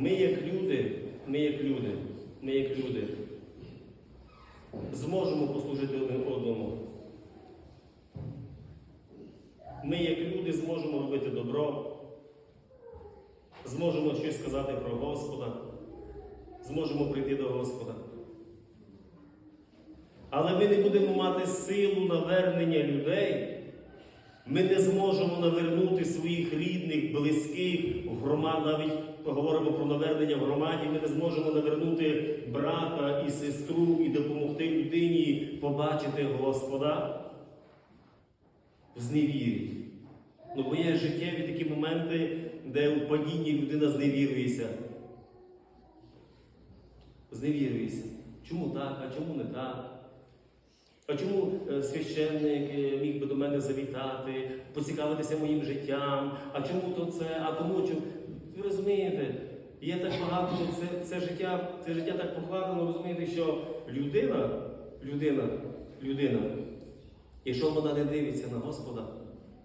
Ми як люди, ми як люди, ми як люди зможемо послужити один одному. Ми, як люди, зможемо робити добро, зможемо щось сказати про Господа, зможемо прийти до Господа. Але ми не будемо мати силу навернення людей. Ми не зможемо навернути своїх рідних, близьких в громаді, навіть поговоримо про навернення в громаді, ми не зможемо навернути брата і сестру і допомогти людині побачити Господа в зневірі. Ну, бо є життєві такі моменти, де у падінні людина зневірується. Зневірується. Чому так, а чому не так? А чому е, священник е, міг би до мене завітати, поцікавитися моїм життям? А чому то це? А тому чому? Ви розумієте, є так багато, це, це, життя, це життя так покладено, розумієте, що людина, людина, людина, якщо вона не дивиться на Господа,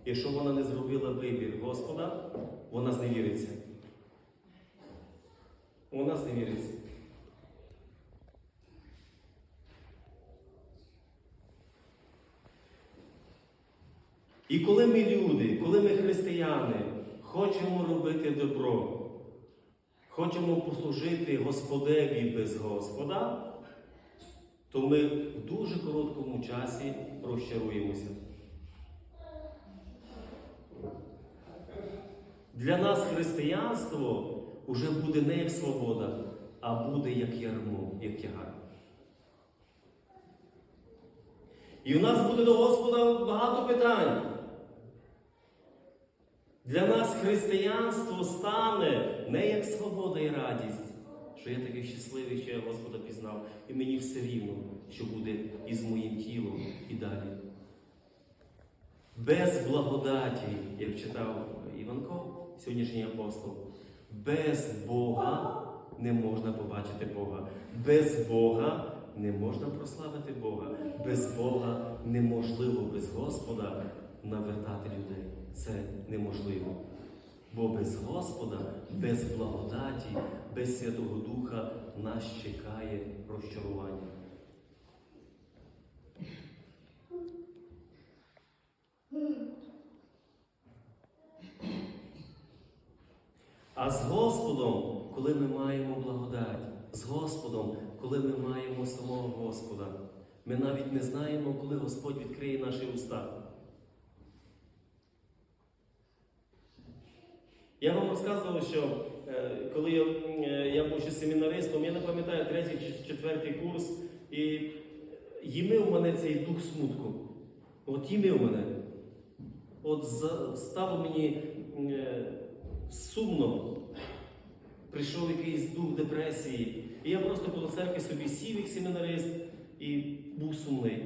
якщо вона не зробила вибір Господа, вона зневіриться. Вона зневіриться. І коли ми люди, коли ми християни, хочемо робити добро, хочемо послужити Господеві без Господа, то ми в дуже короткому часі розчаруємося. Для нас християнство вже буде не як свобода, а буде як ярмо, як тягар. І в нас буде до Господа багато питань. Для нас християнство стане не як свобода і радість, що я такий щасливий, що я Господа пізнав, і мені все рівно, що буде із моїм тілом і далі. Без благодаті, як читав Іванко, сьогоднішній апостол, без Бога не можна побачити Бога. Без Бога не можна прославити Бога. Без Бога неможливо без Господа навертати людей. Це неможливо. Бо без Господа, без благодаті, без Святого Духа нас чекає розчарування. А з Господом, коли ми маємо благодать, з Господом, коли ми маємо самого Господа, ми навіть не знаємо, коли Господь відкриє наші уста. Я вам розказував, що е, коли я, е, я був ще семінаристом, я не пам'ятаю третій чи четвертий курс, і їмив мене цей дух смутку. От їмив мене. От стало мені е, сумно. Прийшов якийсь дух депресії. І я просто коло церкви собі сів як семінарист і був сумний.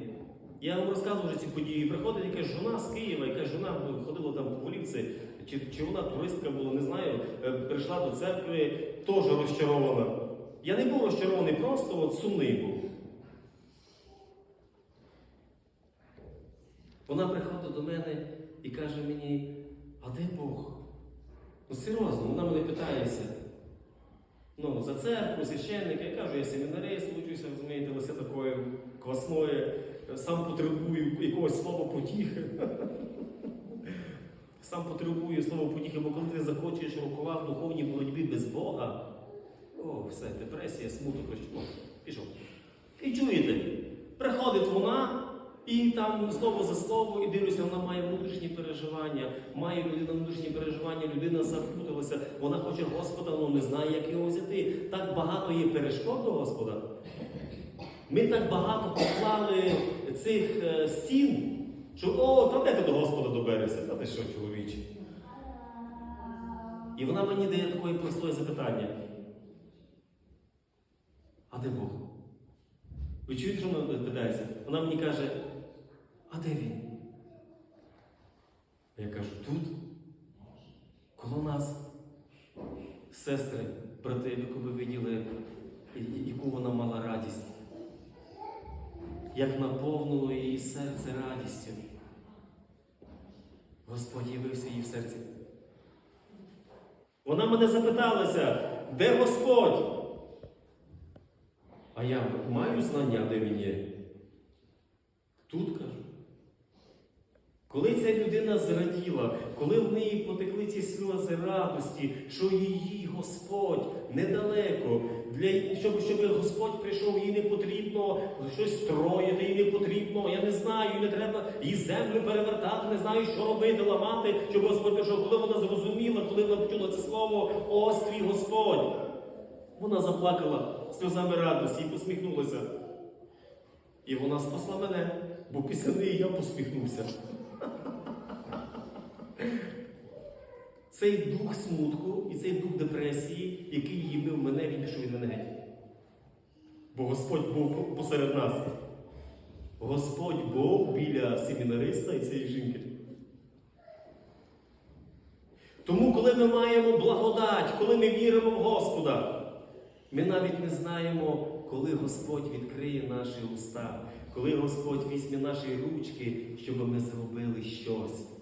Я вам розказував вже ці події. Приходить якась жона з Києва, якась жона ходила там по голівці, чи, чи вона туристка була, не знаю. е, Прийшла до церкви, теж розчарована. Я не був розчарований, просто от сумний був. Вона приходить до мене і каже мені, а де Бог? Ну серйозно, вона мене питається. Ну, за церкву, священника, я кажу, я семінарист, учуся, розумієте, лише такої квасної, сам потребую якогось слова потіхи. Сам потребую слова потіхи, бо коли ти захочеш рукава в духовній боротьбі без Бога, о, все, депресія, смуток, розчарування. Пішов. І чуєте, приходить вона, і там слово за слово, і дивлюся, вона має внутрішні переживання, має людина внутрішні переживання, людина запуталася, вона хоче Господа, але не знає, як його взяти. Так багато є перешкод до Господа. Ми так багато поклали цих е, стін, що о, та де ти до Господа доберешся? Та ти що, чоловіче? І вона мені дає таке простое запитання. А де Бог? Ви чуєте, що вона питається? Вона мені каже, а де він? Я кажу, тут, коло нас. Сестри, брати, яку ви виділи, яку вона мала радість, як наповнило її серце радістю. Господь явився їй в серці. Вона мене запиталася, Де Господь? А я маю знання, де він є. Тут кажу. Коли ця людина зраділа, коли в неї потекли ці сльози радості, що її Господь недалеко, для, щоб, щоб Господь прийшов, їй не потрібно щось строїти, їй не потрібно, я не знаю, не треба їй землю перевертати, не знаю, що робити, ламати, щоб Господь прийшов. Коли вона зрозуміла, коли вона почула це слово, ось твій Господь. Вона заплакала сльозами радості і посміхнулася. І вона спасла мене, бо після неї я посміхнувся. Цей дух смутку і цей дух депресії, який їбив мене, він пішов від мене геть. Бо Господь був посеред нас. Господь був біля семінариста і цієї жінки. Тому, коли ми маємо благодать, коли ми віримо в Господа, ми навіть не знаємо, коли Господь відкриє наші уста, коли Господь візьме наші ручки, щоб ми зробили щось.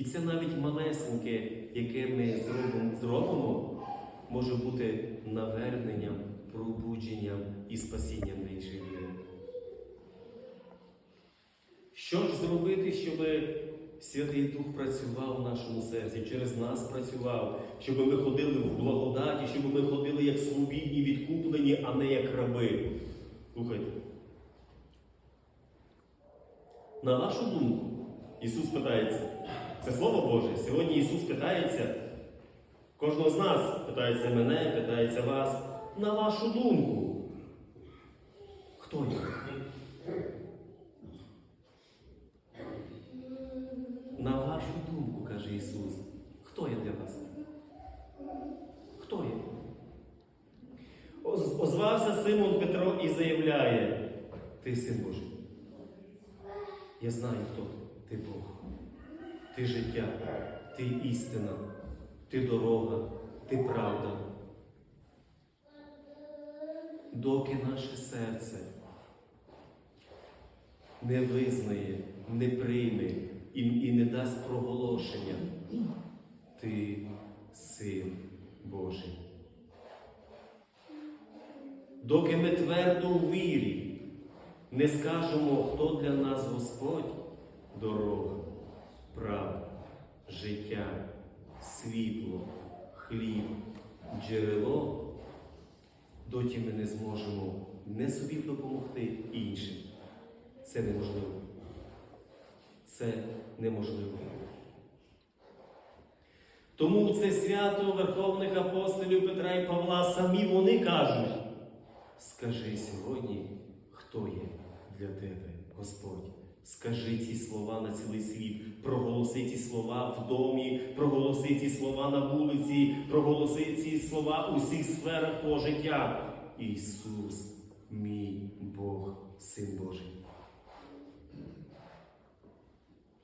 І це навіть малесеньке, яке ми зробимо, може бути наверненням, пробудженням і спасінням для інших людей. Що ж зробити, щоб Святий Дух працював в нашому серці, через нас працював, щоб ми ходили в благодаті, щоб ми ходили як свобідні, відкуплені, а не як раби. Слухайте. На вашу думку, Ісус питається, це Слово Боже. Сьогодні Ісус питається, кожного з нас питається мене, питається вас. На вашу думку. Хто я? На вашу думку, каже Ісус, хто я для вас? Хто я? Озвався Симон Петро і заявляє: Ти син Божий. Я знаю, хто ти. Ти Бог. Ти життя, ти істина, ти дорога, ти правда. Доки наше серце не визнає, не прийме і, і не дасть проголошення, ти син Божий. Доки ми твердо у вірі не скажемо, хто для нас Господь, дорога, правда, життя, світло, хліб, джерело, доті ми не зможемо не собі допомогти іншим. Це неможливо. Це неможливо. Тому це свято Верховних апостолів Петра і Павла самі вони кажуть: скажи сьогодні, хто є для тебе, Господь. Скажи ці слова на цілий світ, проголоси ці слова в домі, проголоси ці слова на вулиці, проголоси ці слова у всіх сферах твого життя. Ісус, мій Бог, Син Божий.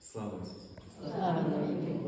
Слава Ісусу Христу!